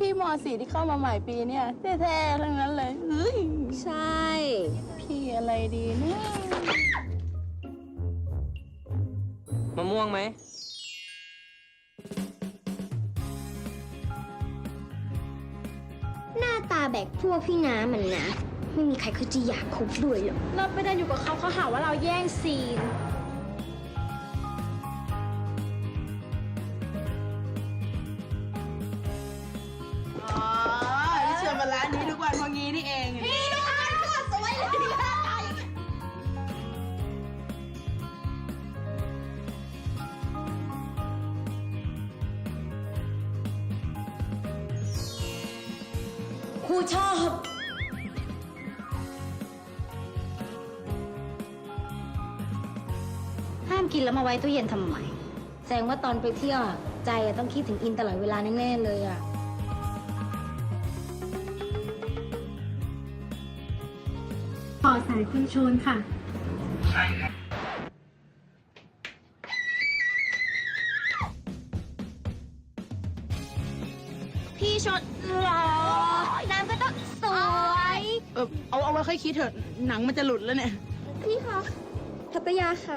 พี่ๆมสี่ที่เข้ามาใหม่ปีเนี่ยแท้ๆทั้งนั้นเลยเฮ้ยใช่ พี่อะไรดีนะมะม่วงไหม หน้าตาแบกพวกพี่น้ำมันนะ ไม่มีใครเขาจะอยากคบด้วยหรอก เราไปเดินอยู่กับเขาเขาหาว่าเราแย่งซีน วันเพราะงี้นี่เองพี่น้องก็สวยเลยครูชอบห้ามกินแล้วมาไว้ตู้เย็นทำไมแสดงว่าตอนไปเที่ยวอะใจอะต้องคิดถึงอินตลอดเวลาแน่ๆเลยอะ ขอสายคุณชนค่ะ พี่ชดหรอน้ำก็ต้องสวย เออเอาเอาไว้ค่อยคิดเถอะ หนังมันจะหลุดแล้วเนี่ย พี่คะพัตยาค่ะ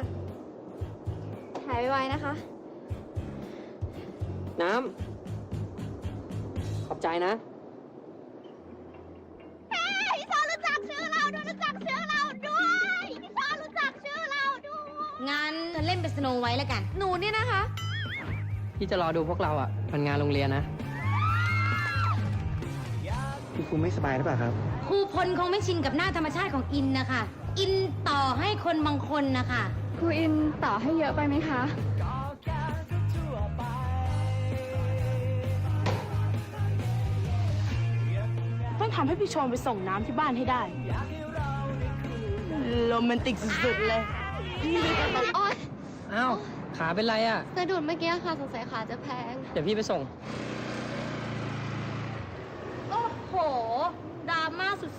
หายไวๆนะคะ น้ำ ขอบใจนะ งานเล่นเป็นสโนไว้แล้วกัน หนูเนี่ยนะคะ พี่จะรอดูพวกเราอะมันงานโรงเรียนนะพี่ครูไม่สบายหรือเปล่าครับ ครูพลคงไม่ชินกับหน้าธรรมชาติของอินนะคะ อินต่อให้คนบางคนนะคะ ครูอินต่อให้เยอะไปไหมคะ ต้องทำให้พี่ชมไปส่งน้ำที่บ้านให้ได้ โรแมนติกสุดๆเลย โอ๊ยอ้าวขาเป็นไรอะ สะดุดเมื่อกี้ค่ะสงสัยขาจะแพง เดี๋ยวพี่ไปส่ง โอ้โหดราม่าสุด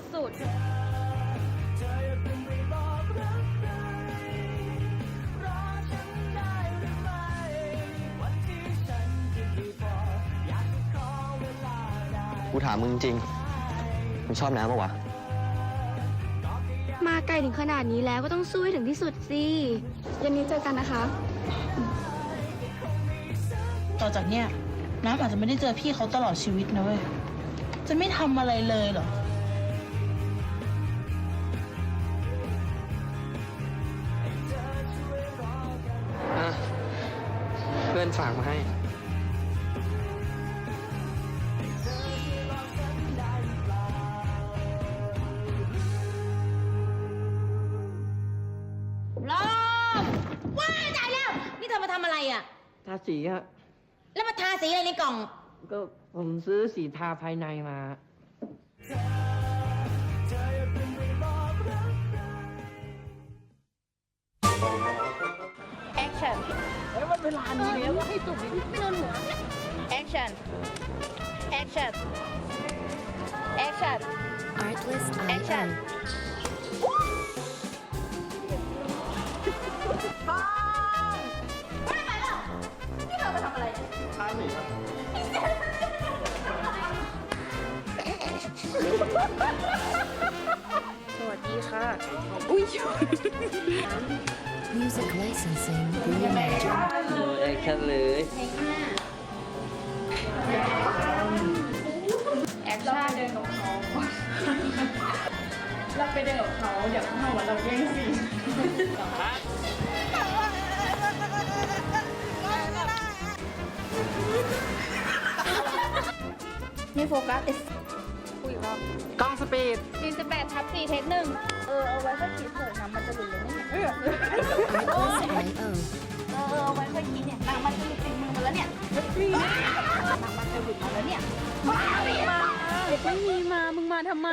กูถามมึงจริงมึงชอบน้ำปะวะมา ไกลถึงขนาดนี้แล้วก็ต้องสู้ให้ถึงที่สุดสิเย็นนี้เจอกันนะคะ ต่อจากเนี้ยน้ำอาจจะไม่ได้เจอพี่เขาตลอดชีวิตนะเว้ย จะไม่ทำอะไรเลยเหรอ อะเพื่อนฝากมาให้ อมาทำอะไรอะ ทาสีอะแล้วมาทาสีอะไรในกล่อง ก็ผมซื้อสีทาภายในมา Action เฮ้ยมันเวลานี้แล้วให้ตุ่มนิดไม่โดนหัว Action Action Action Artlist Action สวัสดีค่ะ Music licensing reimagined. แอคชั่นเลยแอคชั่นเดินกับเขาเราไปเดินกับเขาเดี๋ยวเขาหาว่าเราแย่งซีนนี่โฟกัสคุยรอบ กล้องสปีด48ทับ4เทคหนึ่งเออ เอาไว้ค่อยคิดเถอะน้ำมันจะหลุดเลยนะเนี่ยเออ Artlist IO. เออเอาไว้ค่อยคิดเนี่ยน้ำมันจะหลุดติดมือมาแล้วเนี่ยน้ำมันจะหลุดมาแล้วเนี่ยมาไม่มาไม่มีมา มึงมาทำไม